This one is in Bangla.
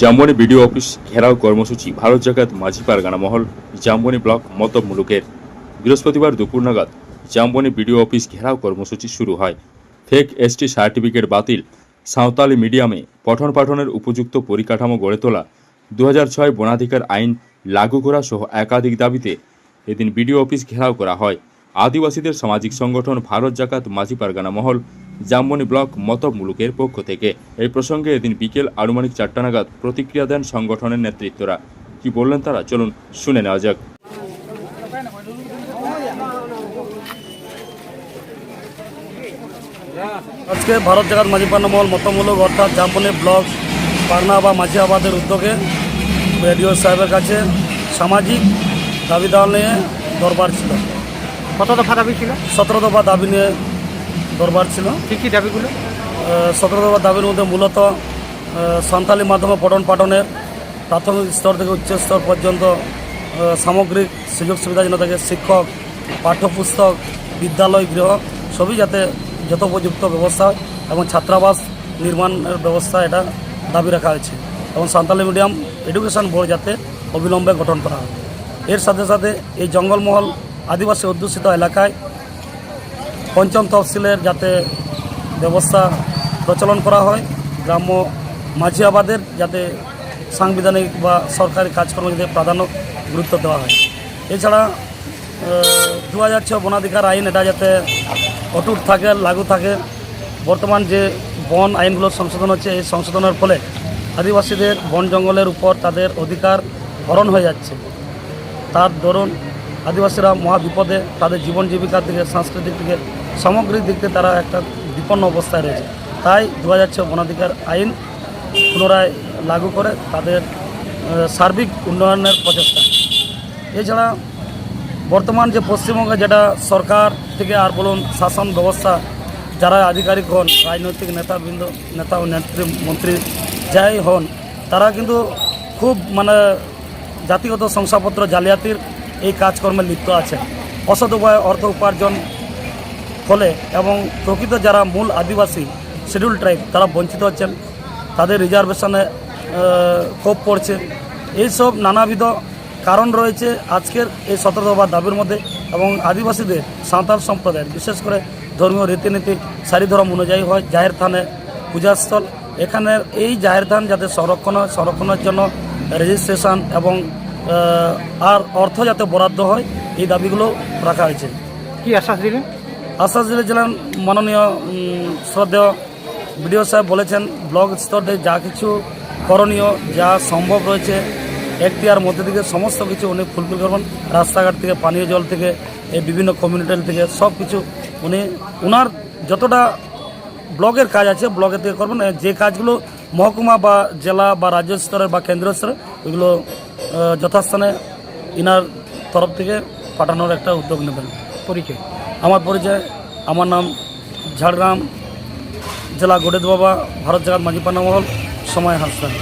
জামবনি বিডিও অফিস ঘেরাও কর্মসূচি, ভারত জাকাত মাঝি পারগানা মহল, জামবনি ব্লক মতব মুলুকের বৃহস্পতিবার দুপুর নাগাদ জামবনি বিডিও অফিস ঘেরাও কর্মসূচি শুরু হয়। ফেক এসটি সার্টিফিকেট বাতিল, সাঁওতালি মিডিয়ামে পঠন পাঠনের উপযুক্ত পরিকাঠামো গড়ে তোলা দু ছয় বনাধিকার আইন লাগু করা সহ একাধিক দাবিতে এদিন বিডিও অফিস ঘেরাও করা হয়। আদিবাসীদের সামাজিক সংগঠন ভারত জাকাত মাঝি পারগানা মহল জামবনি ব্লক মতব মুলুকের পক্ষ থেকে। এই প্রসঙ্গে এদিন বিকেল আনুমানিক চারটা নাগাদ প্রতিক্রিয়া দেন সংগঠনের নেতৃত্বরা। কি বললেন তারা? চলুন শুনে নেওয়া যাক। আজকে ভারত জাগাত মাঝি পান্না মহল মতমূলক অর্থাৎ জামবনি ব্লক পারনা বা মাঝিয়াবাদের উদ্যোগে রেডিও সাহেবের কাছে সামাজিক দাবি দাওয়া নিয়ে দরবার ছিল। কত দফা দাবি ছিল? সতেরো দফা দাবি নিয়ে দরবার ছিল। কী কী দাবিগুলো? সতেরো দফা দাবির মধ্যে মূলত সান্তালি মাধ্যমে পঠন পাঠনের প্রাথমিক স্তর থেকে উচ্চ স্তর পর্যন্ত সামগ্রিক সুযোগ সুবিধা যেন থাকে শিক্ষক পাঠ্যপুস্তক বিদ্যালয় গৃহ সবই যাতে যথোপযুক্ত ব্যবস্থা এবং ছাত্রাবাস নির্মাণের ব্যবস্থা এটা দাবি রাখা হয়েছে। এবং সান্তালি মিডিয়াম এডুকেশন বোর্ড যাতে অবিলম্বে গঠন করা হয়। এর সাথে সাথে এই জঙ্গলমহল আদিবাসী অধ্যুষিত এলাকায় পঞ্চম তহসিলের যাতে ব্যবস্থা প্রচলন করা হয়, গ্রাম্য মাঝিয়াবাদের যাতে সাংবিধানিক বা সরকারি কাজকর্ম যাতে প্রাধান্য গুরুত্ব দেওয়া হয়। এছাড়া দু হাজার ছ বনাধিকার আইন এটা যাতে অটুট থাকে, লাগু থাকে। বর্তমান যে বন আইনগুলো সংশোধন হচ্ছে, এই সংশোধনের ফলে আদিবাসীদের বন জঙ্গলের উপর তাদের অধিকার হরণ হয়ে যাচ্ছে। তার দরুন আদিবাসীরা মহা বিপদে তাদের জীবন জীবিকার দিকে সাংস্কৃতিক দিকে সামগ্রিক দিক থেকে তারা একটা বিপন্ন অবস্থায় রয়েছে। তাই দু হাজার ছয় বনাধিকার আইন পুনরায় লাগু করে তাদের সার্বিক উন্নয়নের প্রচেষ্টা। এছাড়া বর্তমান যে পশ্চিমবঙ্গে যেটা সরকার থেকে আর বলুন শাসন ব্যবস্থা, যারা আধিকারিক হন, রাজনৈতিক নেতাবৃন্দ, নেতা ও নেত্রী মন্ত্রী যাই হন, তারা কিন্তু খুব মানে জাতিগত শংসাপত্র, জালিয়াতির এই কাজকর্মে লিপ্ত আছেন। অসৎ উপায়ে অর্থ উপার্জন ফলে এবং প্রকৃত যারা মূল আদিবাসী শিডিউল ট্রাইব তারা বঞ্চিত হচ্ছেন। তাদের রিজার্ভেশনে কোপ পড়ছে। এইসব নানাবিধ কারণ রয়েছে আজকের এই সতেরো দাবির মধ্যে এবং আদিবাসীদের সাঁওতাল সম্প্রদায়ের, বিশেষ করে ধর্মীয় রীতিনীতি, সারি ধর্ম অনুযায়ী হয়। জাহের থানে পূজাস্থল। এখানের এই জাহের থান যাতে সংরক্ষণ হয়, সংরক্ষণের জন্য রেজিস্ট্রেশন এবং আর অর্থ যাতে বরাদ্দ হয় এই দাবিগুলো রাখা হয়েছে। কি আশ্বাস দিলেন? আশ্বাস দিয়েছিলেন মাননীয় শ্রদ্ধেয় বিডিও সাহেব বলেছেন ব্লক স্তরে যা কিছু করণীয় যা সম্ভব রয়েছে এখতিয়ার মধ্যে থেকে সমস্ত কিছু উনি ফুলফিল করবেন। রাস্তাঘাট থেকে পানীয় জল থেকে এই বিভিন্ন কমিউনিটি থেকে সব কিছু উনি ওনার যতটা ব্লকের কাজ আছে ব্লকের থেকে করবেন। যে কাজগুলো মহকুমা বা জেলা বা রাজ্য স্তরের বা কেন্দ্রীয় স্তরে ওইগুলো যথাস্থানে ইনার তরফ থেকে পাঠানোর একটা উদ্যোগ নেবেন। পরিচয়। আমার পরিচয়, আমার নাম ঝাড়গ্রাম, জেলা গোডেদ বাবা ভারত জেলার মাঝিপানা মহল, সময় হাসদান